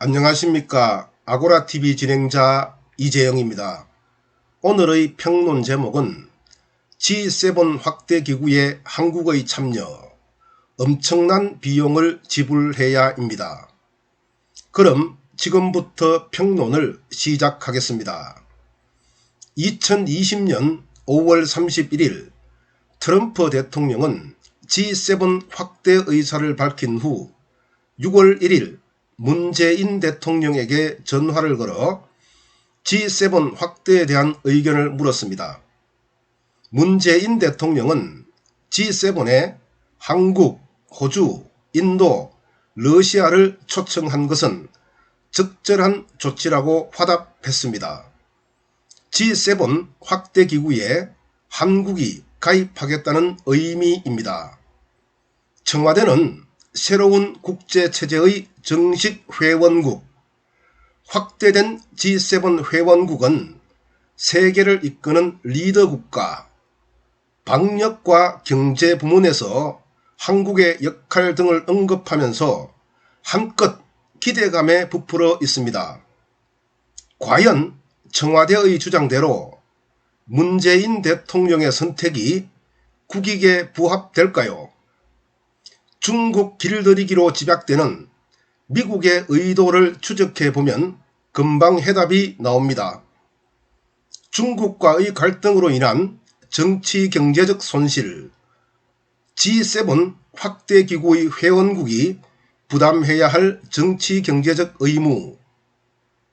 안녕하십니까. 아고라TV 진행자 이재영입니다. 오늘의 평론 제목은 G7 확대 기구의 한국의 참여, 엄청난 비용을 지불해야입니다. 그럼 지금부터 평론을 시작하겠습니다. 2020년 5월 31일 트럼프 대통령은 G7 확대 의사를 밝힌 후 6월 1일 문재인 대통령에게 전화를 걸어 G7 확대에 대한 의견을 물었습니다. 문재인 대통령은 G7에 한국, 호주, 인도, 러시아를 초청한 것은 적절한 조치라고 화답했습니다. G7 확대 기구에 한국이 가입하겠다는 의미입니다. 청와대는 새로운 국제체제의 정식 회원국, 확대된 G7 회원국은 세계를 이끄는 리더 국가, 방역과 경제 부문에서 한국의 역할 등을 언급하면서 한껏 기대감에 부풀어 있습니다. 과연 청와대의 주장대로 문재인 대통령의 선택이 국익에 부합될까요? 중국 길들이기로 집약되는 미국의 의도를 추적해 보면 금방 해답이 나옵니다. 중국과의 갈등으로 인한 정치 경제적 손실, G7 확대 기구의 회원국이 부담해야 할 정치 경제적 의무,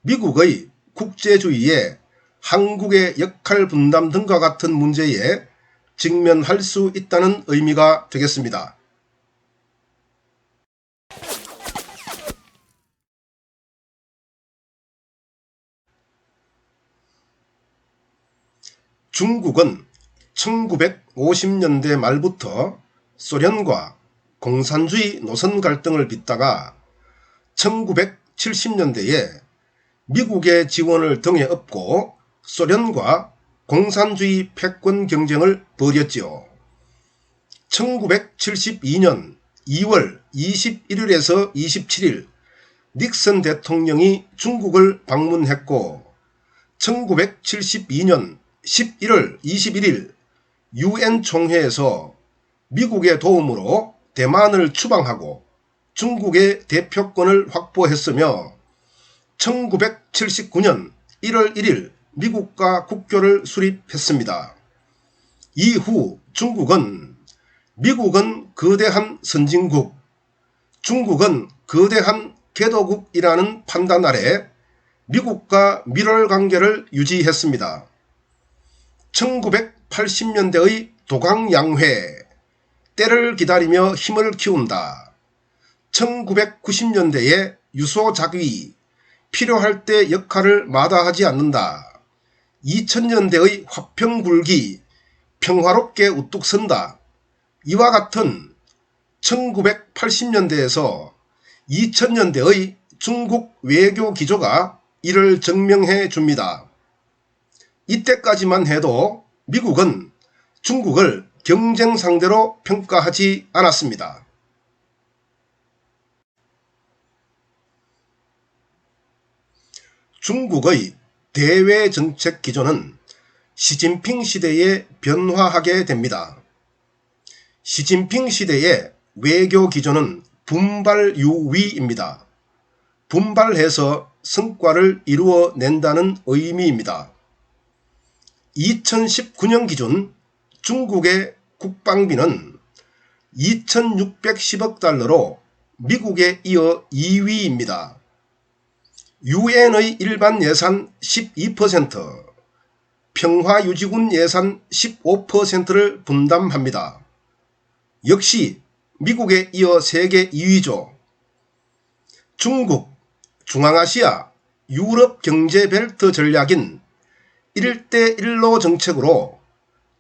미국의 국제주의에 한국의 역할 분담 등과 같은 문제에 직면할 수 있다는 의미가 되겠습니다. 중국은 1950년대 말부터 소련과 공산주의 노선 갈등을 빚다가 1970년대에 미국의 지원을 등에 업고 소련과 공산주의 패권 경쟁을 벌였지요. 1972년 2월 21일에서 27일 닉슨 대통령이 중국을 방문했고 1972년 11월 21일 유엔 총회에서 미국의 도움으로 대만을 추방하고 중국의 대표권을 확보했으며 1979년 1월 1일 미국과 국교를 수립했습니다. 이후 중국은 미국은 거대한 선진국, 중국은 거대한 개도국이라는 판단 아래 미국과 밀월 관계를 유지했습니다. 1980년대의 도강양회, 때를 기다리며 힘을 키운다. 1990년대의 유소작위, 필요할 때 역할을 마다하지 않는다. 2000년대의 화평굴기, 평화롭게 우뚝 선다. 이와 같은 1980년대에서 2000년대의 중국 외교 기조가 이를 증명해 줍니다. 이때까지만 해도 미국은 중국을 경쟁 상대로 평가하지 않았습니다. 중국의 대외 정책 기조는 시진핑 시대에 변화하게 됩니다. 시진핑 시대의 외교 기조는 분발 유위입니다. 분발해서 성과를 이루어낸다는 의미입니다. 2019년 기준 중국의 국방비는 2610억 달러로 미국에 이어 2위입니다. 유엔의 일반 예산 12%, 평화유지군 예산 15%를 분담합니다. 역시 미국에 이어 세계 2위죠. 중국, 중앙아시아, 유럽 경제벨트 전략인 1대 1로 정책으로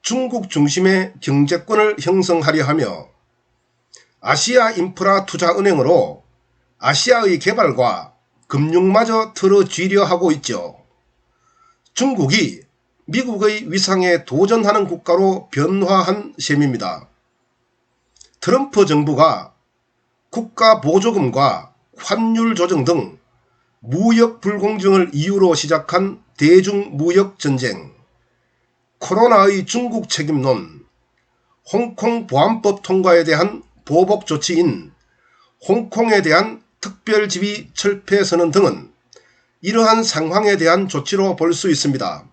중국 중심의 경제권을 형성하려 하며 아시아 인프라 투자 은행으로 아시아의 개발과 금융마저 틀어쥐려 하고 있죠. 중국이 미국의 위상에 도전하는 국가로 변화한 셈입니다. 트럼프 정부가 국가 보조금과 환율 조정 등 무역 불공정을 이유로 시작한 대중무역 전쟁, 코로나의 중국 책임론, 홍콩 보안법 통과에 대한 보복 조치인 홍콩에 대한 특별지위 철폐 선언 등은 이러한 상황에 대한 조치로 볼 수 있습니다.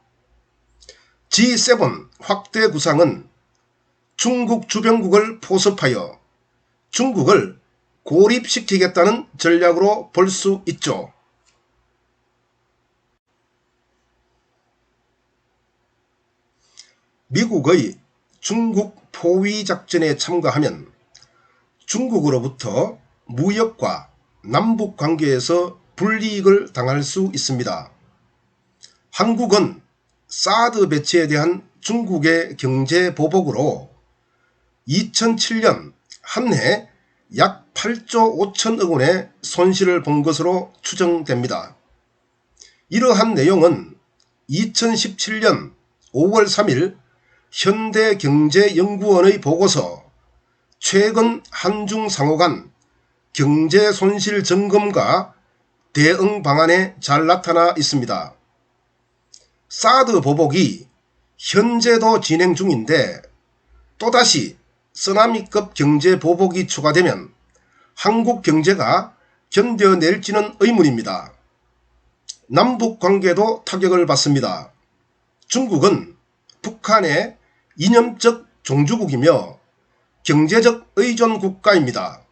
G7 확대 구상은 중국 주변국을 포섭하여 중국을 고립시키겠다는 전략으로 볼 수 있죠. 미국의 중국 포위 작전에 참가하면 중국으로부터 무역과 남북 관계에서 불이익을 당할 수 있습니다. 한국은 사드 배치에 대한 중국의 경제 보복으로 2007년 한 해 약 8조 5천억 원의 손실을 본 것으로 추정됩니다. 이러한 내용은 2017년 5월 3일 현대경제연구원의 보고서 최근 한중 상호 간 경제 손실 점검과 대응 방안에 잘 나타나 있습니다. 사드 보복이 현재도 진행 중인데 또다시 쓰나미급 경제 보복이 추가되면 한국 경제가 견뎌낼지는 의문입니다. 남북 관계도 타격을 받습니다. 중국은 북한의 이념적 종주국이며 경제적 의존 국가입니다.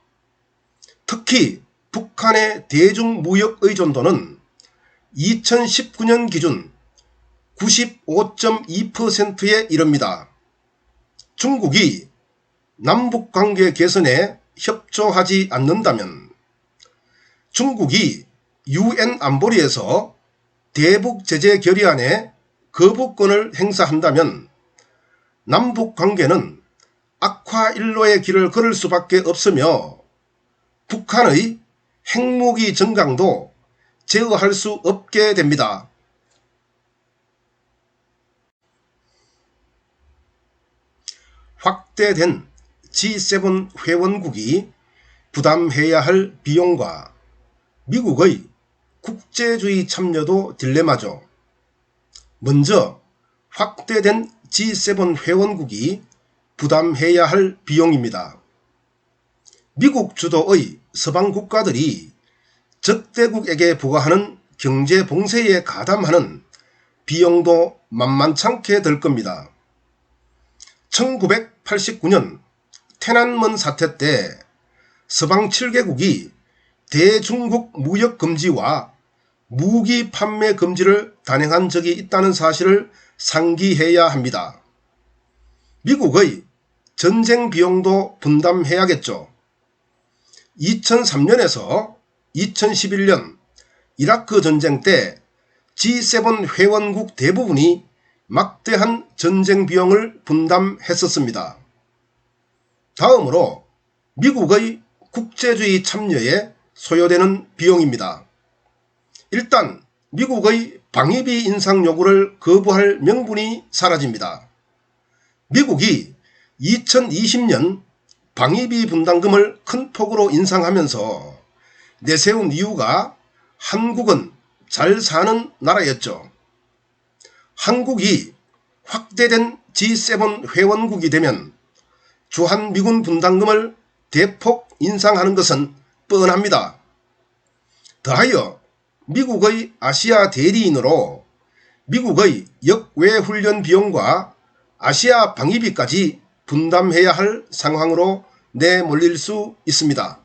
특히 북한의 대중무역 의존도는 2019년 기준 95.2%에 이릅니다. 중국이 남북관계 개선에 협조하지 않는다면 중국이 UN 안보리에서 대북 제재 결의안에 거부권을 행사한다면 남북 관계는 악화 일로의 길을 걸을 수밖에 없으며 북한의 핵무기 증강도 제어할 수 없게 됩니다. 확대된 G7 회원국이 부담해야 할 비용과 미국의 국제주의 참여도 딜레마죠. 먼저 확대된 G7 회원국이 부담해야 할 비용입니다. 미국 주도의 서방 국가들이 적대국에게 부과하는 경제 봉쇄에 가담하는 비용도 만만찮게 될 겁니다. 1989년 테난먼 사태 때 서방 7개국이 대중국 무역 금지와 무기 판매 금지를 단행한 적이 있다는 사실을 상기해야 합니다. 미국의 전쟁 비용도 분담해야겠죠. 2003년에서 2011년 이라크 전쟁 때 G7 회원국 대부분이 막대한 전쟁 비용을 분담했었습니다. 다음으로 미국의 국제주의 참여에 소요되는 비용입니다. 일단 미국의 방위비 인상 요구를 거부할 명분이 사라집니다. 미국이 2020년 방위비 분담금을 큰 폭으로 인상하면서 내세운 이유가 한국은 잘 사는 나라였죠. 한국이 확대된 G7 회원국이 되면 주한미군 분담금을 대폭 인상하는 것은 뻔합니다. 더하여 미국의 아시아 대리인으로 미국의 역외 훈련 비용과 아시아 방위비까지 분담해야 할 상황으로 내몰릴 수 있습니다.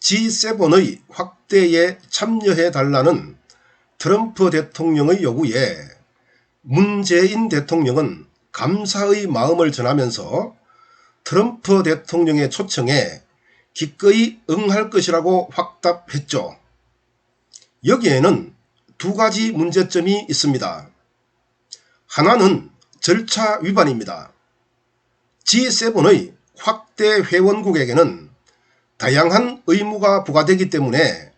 G7의 확대에 참여해 달라는 트럼프 대통령의 요구에 문재인 대통령은 감사의 마음을 전하면서 트럼프 대통령의 초청에 기꺼이 응할 것이라고 확답했죠. 여기에는 두 가지 문제점이 있습니다. 하나는 절차 위반입니다. G7의 확대 회원국에게는 다양한 의무가 부과되기 때문에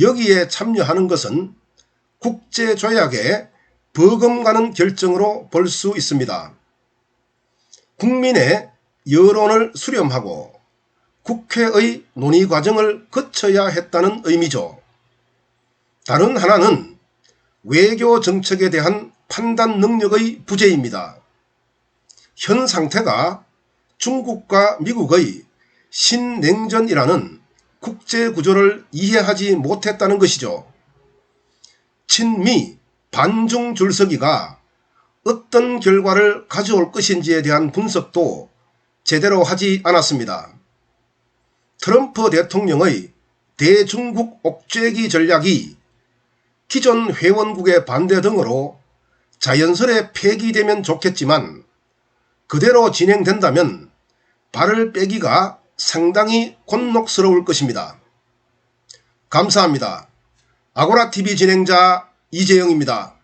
여기에 참여하는 것은 국제조약에 버금가는 결정으로 볼 수 있습니다. 국민의 여론을 수렴하고 국회의 논의 과정을 거쳐야 했다는 의미죠. 다른 하나는 외교 정책에 대한 판단 능력의 부재입니다. 현 상태가 중국과 미국의 신냉전이라는 국제 구조를 이해하지 못했다는 것이죠. 친미 반중 줄서기가 어떤 결과를 가져올 것인지에 대한 분석도 제대로 하지 않았습니다. 트럼프 대통령의 대중국 옥죄기 전략이 기존 회원국의 반대 등으로 자연스레 폐기되면 좋겠지만 그대로 진행된다면 발을 빼기가 상당히 곤혹스러울 것입니다. 감사합니다. 아고라TV 진행자 이재영입니다.